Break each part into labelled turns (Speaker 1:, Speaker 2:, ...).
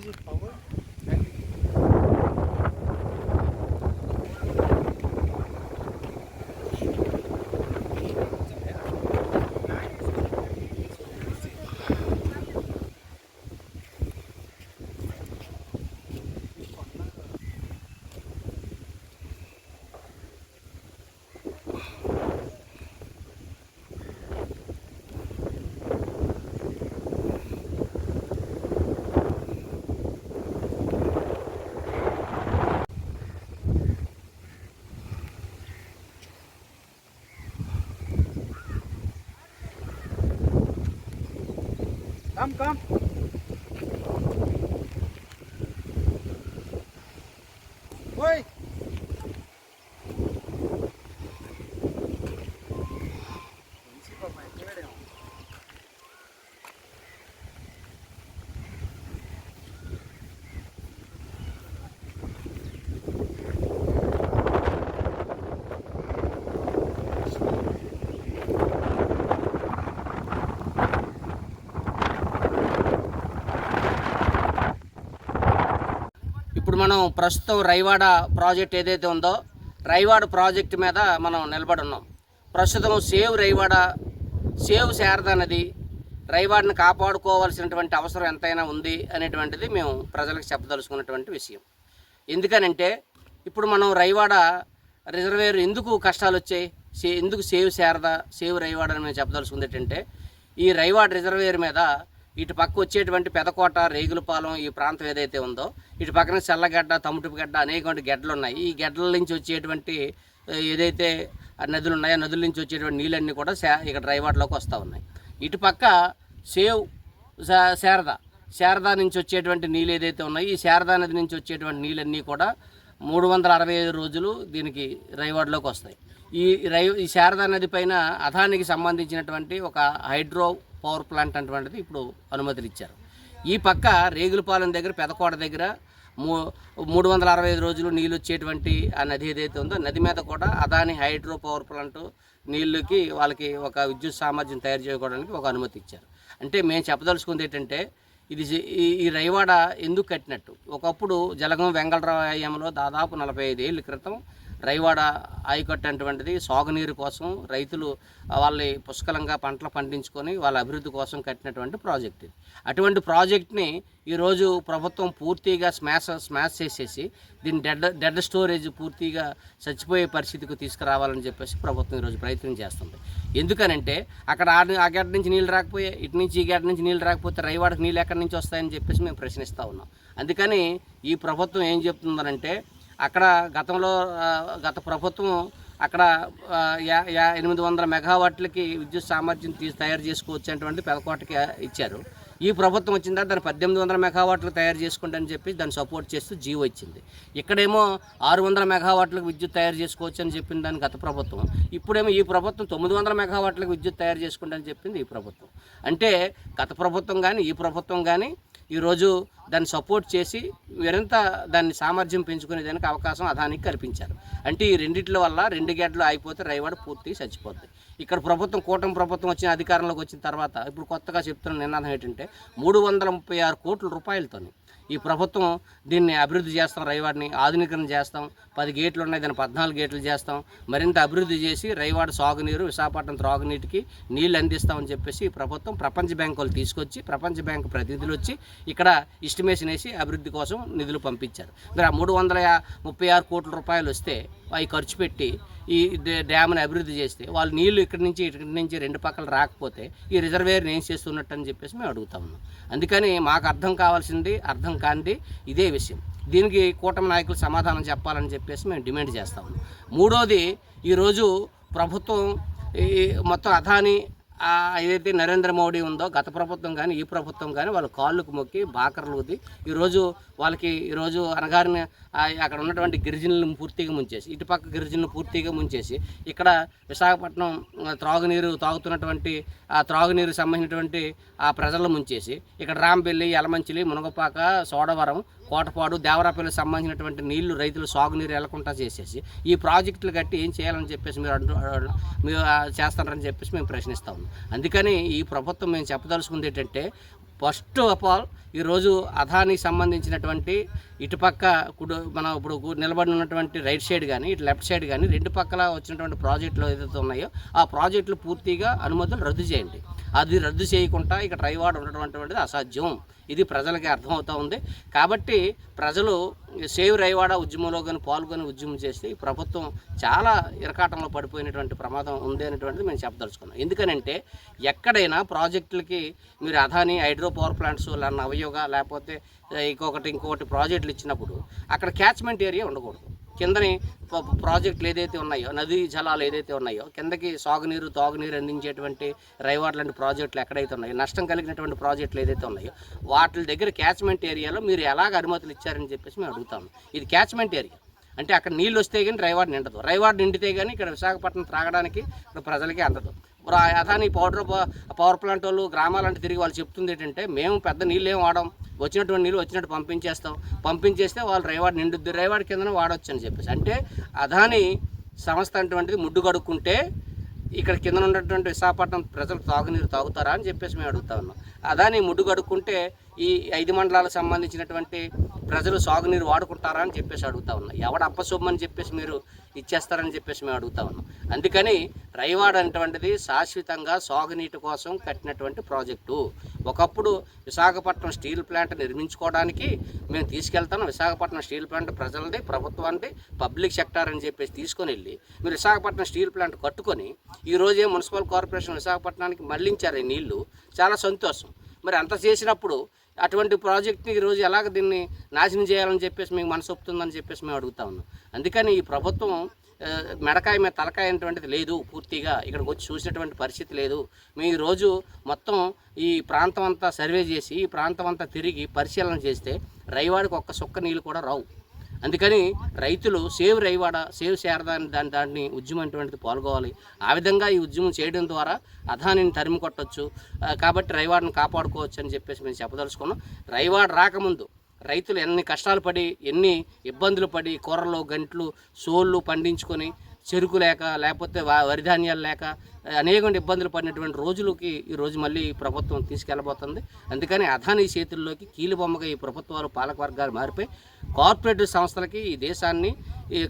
Speaker 1: Везут полы. કમ
Speaker 2: કમ. మనం ప్రస్తుతం రైవాడ ప్రాజెక్ట్ ఏదైతే ఉందో రైవాడ ప్రాజెక్ట్ మీద మనం నిలబడి ఉన్నాం ప్రస్తుతం సేవ్ రైవాడ సేవ్ శారద నది రైవాడని కాపాడుకోవాల్సినటువంటి అవసరం ఎంతైనా ఉంది అనేటువంటిది మేము ప్రజలకు చెప్పదలుచుకున్నటువంటి విషయం. ఎందుకనంటే ఇప్పుడు మనం రైవాడ రిజర్వేర్ ఎందుకు కష్టాలు వచ్చాయి? సే ఎందుకు సేవ్ శారద సేవ్ రైవాడ అని మేము చెప్పదలుచుకుంది ఏంటంటే ఈ రైవాడ రిజర్వేర్ మీద ఇటు పక్క వచ్చేటువంటి పెదకోట రేగులపాలెం ఈ ప్రాంతం ఏదైతే ఉందో ఇటు పక్కన చల్లగడ్డ తమ్ముటిగడ్డ అనేకటువంటి గడ్డలు ఉన్నాయి ఈ గడ్డల నుంచి వచ్చేటువంటి ఏదైతే నదులు ఉన్నాయో నదుల నుంచి వచ్చేటువంటి నీళ్ళన్నీ కూడా ఇక్కడ డ్రైవాట్లోకి వస్తూ ఉన్నాయి. ఇటు పక్క సేవ్ శా- శారద. శారదా నుంచి వచ్చేటువంటి నీళ్ళు ఏదైతే ఉన్నాయో ఈ శారదా నది నుంచి వచ్చేటువంటి నీళ్ళన్నీ కూడా మూడు వందల అరవై ఐదు రోజులు దీనికి రైవాడ్లోకి వస్తాయి. ఈ రై ఈ శారదా నది పైన అథానికి సంబంధించినటువంటి ఒక హైడ్రో పవర్ ప్లాంట్ అటువంటిది ఇప్పుడు అనుమతులు ఇచ్చారు. ఈ పక్క రేగులపాలెం దగ్గర పెదకోట దగ్గర మూ మూడు వందల అరవై ఐదు రోజులు నీళ్ళు వచ్చేటువంటి ఆ నది ఏదైతే ఉందో నది మీద కూడా అదాని హైడ్రో పవర్ ప్లాంట్ నీళ్ళకి వాళ్ళకి ఒక విద్యుత్ సామర్థ్యం తయారు చేసుకోవడానికి ఒక అనుమతి ఇచ్చారు. అంటే మేము చెప్పదలుచుకుంది ఏంటంటే ఇది ఈ ఈ రైవాడ ఎందుకు కట్టినట్టు? ఒకప్పుడు జలగం వెంగళరాయంలో దాదాపు నలభై ఐదు ఏళ్ళ క్రితం రైవాడ ఆయకట్టు అటువంటిది సాగునీరు కోసం రైతులు వాళ్ళ పుష్కలంగా పంటలు పండించుకొని వాళ్ళ అభివృద్ధి కోసం కట్టినటువంటి ప్రాజెక్ట్ ఇది. అటువంటి ప్రాజెక్ట్ని ఈరోజు ప్రభుత్వం పూర్తిగా స్మాష్ స్మాష్ చేసేసి దీన్ని డెడ్ డెడ్ స్టోరేజ్ పూర్తిగా చచ్చిపోయే పరిస్థితికి తీసుకురావాలని చెప్పేసి ప్రభుత్వం ఈరోజు ప్రయత్నం చేస్తుంది. ఎందుకనంటే అక్కడ ఆ గడ్డ నుంచి నీళ్ళు రాకపోయే ఇటు నుంచి ఈ గడ్డ నుంచి నీళ్ళు రాకపోతే రైవాడకి నీళ్ళు ఎక్కడి నుంచి వస్తాయని చెప్పేసి మేము ప్రశ్నిస్తూ ఉన్నాం. అందుకని ఈ ప్రభుత్వం ఏం చెప్తుందనంటే అక్కడ గతంలో గత ప్రభుత్వం అక్కడ యా- ఎనిమిది వందల మెగావాట్లకి విద్యుత్ సామర్థ్యం తీసి తయారు చేసుకోవచ్చు అనేటువంటి పెదకోటకి ఇచ్చారు. ఈ ప్రభుత్వం వచ్చిన తర్వాత దాన్ని పద్దెనిమిది వందల మెగావాట్లు తయారు చేసుకోండి అని చెప్పి దాన్ని సపోర్ట్ చేస్తూ జీవో ఇచ్చింది. ఇక్కడేమో ఆరు వందల మెగావాట్లకు విద్యుత్ తయారు చేసుకోవచ్చు అని చెప్పింది దాని గత ప్రభుత్వం. ఇప్పుడేమో ఈ ప్రభుత్వం తొమ్మిది వందల మెగావాట్లకు విద్యుత్ తయారు చేసుకోండి అని చెప్పింది ఈ ప్రభుత్వం. అంటే గత ప్రభుత్వం కానీ ఈ ప్రభుత్వం కానీ ఈరోజు దాన్ని సపోర్ట్ చేసి మరింత దాన్ని సామర్థ్యం పెంచుకునే దానికి అవకాశం అదానికి కల్పించారు. అంటే ఈ రెండిట్ల వల్ల రెండు గేట్లు ఆగిపోతే రైవాడ పూర్తి చచ్చిపోద్ది. ఇక్కడ ప్రభుత్వం కూటమి ప్రభుత్వం వచ్చిన అధికారంలోకి వచ్చిన తర్వాత ఇప్పుడు కొత్తగా చెప్తున్న నినాదం ఏంటంటే మూడు వందల ముప్పై ఆరు కోట్ల రూపాయలతోని ఈ ప్రభుత్వం దీన్ని అభివృద్ధి చేస్తాం రైవాడిని ఆధునీకరణ చేస్తాం. పది గేట్లు ఉన్నాయి దాన్ని పద్నాలుగు గేట్లు చేస్తాం. మరింత అభివృద్ధి చేసి రైవాడ సాగునీరు విశాఖపట్నం త్రాగునీటికి నీళ్ళు అందిస్తామని చెప్పేసి ఈ ప్రభుత్వం ప్రపంచ బ్యాంకు వాళ్ళు తీసుకొచ్చి ప్రపంచ బ్యాంకు ప్రతినిధులు వచ్చి ఇక్కడ ఇస్టిమేషన్ వేసి అభివృద్ధి కోసం నిధులు పంపించారు. మరి ఆ మూడు వందల ముప్పై ఆరు కోట్ల రూపాయలు వస్తే అవి ఖర్చు పెట్టి ఈ డ్యామ్ని అభివృద్ధి చేస్తే వాళ్ళు నీళ్ళు ఇక్కడి నుంచి ఇక్కడి నుంచి రెండు పక్కల రాకపోతే ఈ రిజర్వేయర్ని ఏం చేస్తున్నట్టు అని చెప్పేసి మేము అడుగుతా ఉన్నాం. అందుకని మాకు అర్థం కావాల్సింది అర్థం కానిది ఇదే విషయం. దీనికి కూటమి నాయకులు సమాధానం చెప్పాలని చెప్పేసి మేము డిమాండ్ చేస్తా ఉన్నాం. మూడోది ఈరోజు ప్రభుత్వం ఈ మొత్తం అదాని ఏదైతే నరేంద్ర మోడీ ఉందో గత ప్రభుత్వం కానీ ఈ ప్రభుత్వం కానీ వాళ్ళ కాళ్ళకు మొక్కి బాకర్లు ఊది ఈరోజు వాళ్ళకి ఈరోజు అనగారిన అక్కడ ఉన్నటువంటి గిరిజనులను పూర్తిగా ముంచేసి ఇటుపక్క గిరిజనులు పూర్తిగా ముంచేసి ఇక్కడ విశాఖపట్నం త్రాగునీరు తాగుతున్నటువంటి ఆ త్రాగునీరు సంబంధించినటువంటి ఆ ప్రజలను ముంచేసి ఇక్కడ రాంబెల్లి యలమంచిలి మునగపాక సోడవరం కోటపాడు దేవరాపల్లి సంబంధించినటువంటి నీళ్ళు రైతులు సాగునీరు వెళ్ళకుండా చేసేసి ఈ ప్రాజెక్టులు కట్టి ఏం చేయాలని చెప్పేసి మీరు అంటు మీరు చేస్తారని చెప్పేసి మేము ప్రశ్నిస్తా ఉన్నాం. అందుకని ఈ ప్రభుత్వం మేము చెప్పదలుచుకుంది ఏంటంటే ఫస్ట్ ఆఫ్ ఆల్ ఈరోజు అదానికి సంబంధించినటువంటి ఇటుపక్క కుడు మనం ఇప్పుడు నిలబడి ఉన్నటువంటి రైట్ సైడ్ కానీ ఇటు లెఫ్ట్ సైడ్ కానీ రెండు పక్కల వచ్చినటువంటి ప్రాజెక్టులు ఏదైతే ఉన్నాయో ఆ ప్రాజెక్టులు పూర్తిగా అనుమతులు రద్దు చేయండి. అది రద్దు చేయకుండా ఇక ట్రైవాడ్ ఉండడం అసాధ్యం. ఇది ప్రజలకి అర్థమవుతూ ఉంది. కాబట్టి ప్రజలు సేవ్ రైవాడ ఉద్యమంలో కానీ పాల్గొని ఉద్యమం చేస్తే ఈ ప్రభుత్వం చాలా ఇరకాటంలో పడిపోయినటువంటి ప్రమాదం ఉంది అనేటువంటిది మేము చెప్పదలుచుకున్నాం. ఎందుకనంటే ఎక్కడైనా ప్రాజెక్టులకి మీరు అదాని హైడ్రో పవర్ ప్లాంట్స్ లేదా నవయోగ లేకపోతే ఇంకొకటి ఇంకొకటి ప్రాజెక్టులు ఇచ్చినప్పుడు అక్కడ క్యాచ్మెంట్ ఏరియా ఉండకూడదు. కిందని ప్రాజెక్టులు ఏదైతే ఉన్నాయో నదీ జలాలు ఏదైతే ఉన్నాయో కిందకి సాగునీరు తాగునీరు అందించేటువంటి రైవాడ్ లాంటి ప్రాజెక్టులు ఎక్కడైతే ఉన్నాయో నష్టం కలిగినటువంటి ప్రాజెక్టులు ఏదైతే ఉన్నాయో వాటి దగ్గర క్యాచ్మెంట్ ఏరియాలో మీరు ఎలాగ అనుమతులు ఇచ్చారని చెప్పేసి మేము అడుగుతాము ఇది క్యాచ్మెంట్ ఏరియా అంటే అక్కడ నీళ్ళు వస్తే కానీ రైవాడ్ నిండదు. రైవాడ్ నిండితే కానీ ఇక్కడ విశాఖపట్నం త్రాగడానికి ఇక్కడ ప్రజలకి అందదు. ఇప్పుడు ఆ అదాని పౌడర్ పవర్ ప్లాంట్ వాళ్ళు గ్రామాలంటే తిరిగి వాళ్ళు చెప్తుంది ఏంటంటే మేము పెద్ద నీళ్ళు ఏం వాడం. వచ్చినటువంటి నీళ్ళు వచ్చినట్టు పంపించేస్తాం. పంపించేస్తే వాళ్ళు రైవాడ్ నిండుద్ది. రేవాడి కిందనే వాడొచ్చు అని చెప్పేసి. అంటే అదాని సంస్థ అటువంటిది ముడ్డు కడుక్కుంటే ఇక్కడ కింద ఉన్నటువంటి విశాఖపట్నం ప్రజలు తాగునీరు తాగుతారా అని చెప్పేసి మేము అడుగుతా ఉన్నాం. అదాని ముడ్డు కడుక్కుంటే ఈ ఐదు మండలాలకు సంబంధించినటువంటి ప్రజలు సాగునీరు వాడుకుంటారా అని చెప్పేసి అడుగుతా ఉన్నాం. ఎవడ అప్పశుభమని చెప్పేసి మీరు ఇచ్చేస్తారని చెప్పేసి మేము అడుగుతా ఉన్నాం. అందుకని రైవాడ్ అనేటువంటిది శాశ్వతంగా సాగునీటి కోసం కట్టినటువంటి ప్రాజెక్టు. ఒకప్పుడు విశాఖపట్నం స్టీల్ ప్లాంట్ నిర్మించుకోవడానికి మేము తీసుకెళ్తాను విశాఖపట్నం స్టీల్ ప్లాంట్ ప్రజలది ప్రభుత్వానికి పబ్లిక్ సెక్టార్ అని చెప్పేసి తీసుకొని వెళ్ళి మీరు విశాఖపట్నం స్టీల్ ప్లాంట్ కట్టుకొని ఈరోజే మున్సిపల్ కార్పొరేషన్ విశాఖపట్నానికి మళ్ళించారు ఈ నీళ్ళు. చాలా సంతోషం. మరి అంత చేసినప్పుడు అటువంటి ప్రాజెక్ట్ని ఈరోజు ఎలాగ దీన్ని నాశనం చేయాలని చెప్పేసి మీకు మనసు ఒప్పుతుందని చెప్పేసి మేము అడుగుతా ఉన్నాం. అందుకని ఈ ప్రభుత్వం మెడకాయ మీద తలకాయ అనేటువంటిది లేదు పూర్తిగా ఇక్కడికి వచ్చి చూసినటువంటి పరిస్థితి లేదు. మేము ఈరోజు మొత్తం ఈ ప్రాంతం అంతా సర్వే చేసి ఈ ప్రాంతం అంతా తిరిగి పరిశీలన చేస్తే రైవాడికి ఒక్క సుక్క నీళ్ళు కూడా రావు. అందుకని రైతులు సేవ్ రైవాడ సేవ్ శారదా దాని దాన్ని ఉద్యమం అటువంటిది పాల్గొవాలి. ఆ విధంగా ఈ ఉద్యమం చేయడం ద్వారా అధానిని తరిమి కొట్టచ్చు. కాబట్టి రైవాడని కాపాడుకోవచ్చు అని చెప్పేసి మేము చెప్పదలుచుకున్నాం. రైవాడ రాకముందు రైతులు ఎన్ని కష్టాలు పడి ఎన్ని ఇబ్బందులు పడి కూరలు గంట్లు సోళ్ళు పండించుకొని చెరుకు లేక లేకపోతే వా- వరి ధాన్యాలు లేక అనేక ఇబ్బందులు పడినటువంటి రోజులకి ఈ రోజు మళ్ళీ ఈ ప్రభుత్వం తీసుకెళ్ళబోతుంది. అందుకని అదానీ చేతుల్లోకి కీలుబొమ్మగా ఈ ప్రభుత్వాలు పాలక వర్గాలు మారిపోయి కార్పొరేట్ సంస్థలకి ఈ దేశాన్ని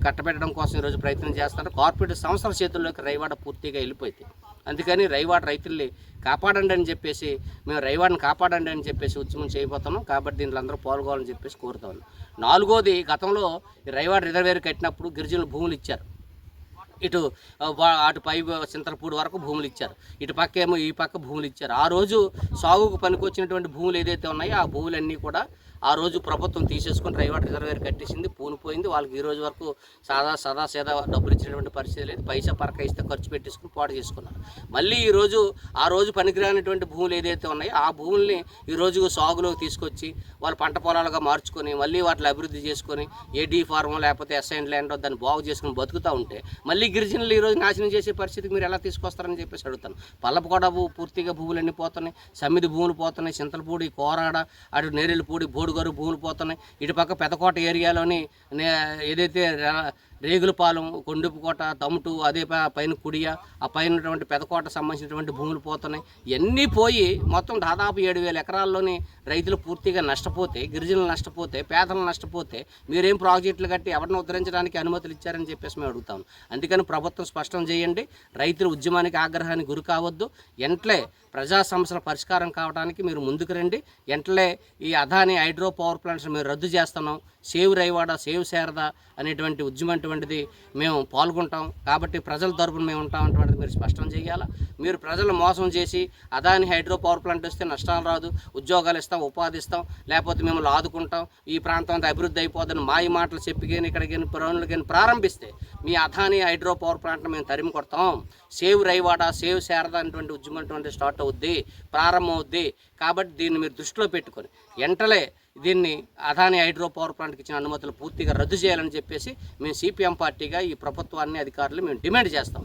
Speaker 2: కట్టబెట్టడం కోసం ఈరోజు ప్రయత్నం చేస్తున్నారు. కార్పొరేట్ సంస్థల చేతుల్లోకి రైవాడ పూర్తిగా వెళ్ళిపోయింది. అందుకని రైవాడ రైతుల్ని కాపాడండి అని చెప్పేసి మేము రైవాడిని కాపాడండి అని చెప్పేసి ఉద్యమం చేయబోతున్నాం. కాబట్టి దీంట్లో అందరూ పాల్గొవాలని చెప్పేసి కోరుతాను నాలుగోది గతంలో ఈ రైవాడ రిజర్వేర్ కట్టినప్పుడు గిరిజనులు భూములు ఇచ్చారు. ఇటు అటు పై చింతలపూడి వరకు భూములు ఇచ్చారు. ఇటు పక్క ఏమో ఈ పక్క భూములు ఇచ్చారు. ఆ రోజు సాగుకు పనికొచ్చినటువంటి భూములు ఏదైతే ఉన్నాయో ఆ భూములన్నీ కూడా ఆ రోజు ప్రభుత్వం తీసేసుకుని రైవాట్ రిజర్వేర్ కట్టేసింది పూనిపోయింది వాళ్ళకి ఈ రోజు వరకు సాదా సదా సేదా డబ్బులు ఇచ్చినటువంటి పరిస్థితి లేదు. పైసా పరక ఇస్తే ఖర్చు పెట్టేసుకుని పాడు చేసుకున్నారు. మళ్ళీ ఈరోజు ఆ రోజు పనికిరానటువంటి భూములు ఏదైతే ఉన్నాయో ఆ భూముల్ని ఈ రోజు సాగులోకి తీసుకొచ్చి వాళ్ళు పంట పొలాలుగా మార్చుకొని మళ్ళీ వాటిని అభివృద్ధి చేసుకొని ఏడీ ఫార్మ్ లేకపోతే ఎస్ఐన్ ల్యాండ్ దాన్ని బాగు చేసుకుని బతుకుతూ ఉంటే మళ్ళీ గిరిజనులు ఈ రోజు నాశనం చేసే పరిస్థితికి మీరు ఎలా తీసుకొస్తారని చెప్పేసి అడుగుతాను. పల్లపకొడ భూ పూర్తిగా భూములన్నీ పోతున్నాయి సమ్మిది భూములు పోతున్నాయి చింతలపూడి కోరాడ అటు నేరెళ్ళపూడి బోడుగరు భూములు పోతున్నాయి. ఇటుపక్క పెదకోట ఏరియాలోని నే- ఏదైతే రేగులపాలెం కొండపుకోట తమ్ముటు అదే పైన కుడియ ఆ పైన ఉన్నటువంటి పెదకోట సంబంధించినటువంటి భూములు పోతున్నాయి. ఇవన్నీ పోయి మొత్తం దాదాపు ఏడు వేల ఎకరాల్లోని రైతులు పూర్తిగా నష్టపోతే గిరిజనులు నష్టపోతే పేదలు నష్టపోతే మీరేం ప్రాజెక్టులు కట్టి ఎవరిని ఉద్ధరించడానికి అనుమతులు ఇచ్చారని చెప్పేసి మేము అడుగుతాం. అందుకని ప్రభుత్వం స్పష్టం చేయండి. రైతుల ఉద్యమానికి ఆగ్రహానికి గురి కావద్దు. ఎంట్లే ప్రజా సమస్యల పరిష్కారం కావడానికి మీరు ముందుకు రండి. వెంటనే ఈ అదాని హైడ్రో పవర్ ప్లాంట్స్ మేము రద్దు చేస్తున్నాం. సేవ్ రైవాడ సేవ్ శారద అనేటువంటి ఉద్యమం అటువంటిది మేము పాల్గొంటాం. కాబట్టి ప్రజల తరపున మేము ఉంటాం అటువంటిది మీరు స్పష్టం చేయాలా? మీరు ప్రజలు మోసం చేసి అదాని హైడ్రో పవర్ ప్లాంట్ వస్తే నష్టాలు రాదు. ఉద్యోగాలు ఇస్తాం ఉపాధి ఇస్తాం. లేకపోతే మిమ్మల్ని ఆదుకుంటాం ఈ ప్రాంతం అంతా అభివృద్ధి అయిపోద్దని మాయ మాటలు చెప్పి కానీ ఇక్కడికి కానీ కానీ ప్రారంభిస్తే మీ అదాని హైడ్రో పవర్ ప్లాంట్ని మేము తరిమి కొడతాం. సేవ్ రైవాడ సేవ్ శారద అనేటువంటి ఉద్యమం అటువంటి స్టార్ట్ అవుద్ది ప్రారంభం అవుద్ది కాబట్టి దీన్ని మీరు దృష్టిలో పెట్టుకొని ఎంటలే దీన్ని అదాని హైడ్రో పవర్ ప్లాంట్కి ఇచ్చిన అనుమతులు పూర్తిగా రద్దు చేయాలని చెప్పేసి మేము సిపిఎం పార్టీగా ఈ ప్రభుత్వాన్ని అధికారులు మేము డిమాండ్ చేస్తాం.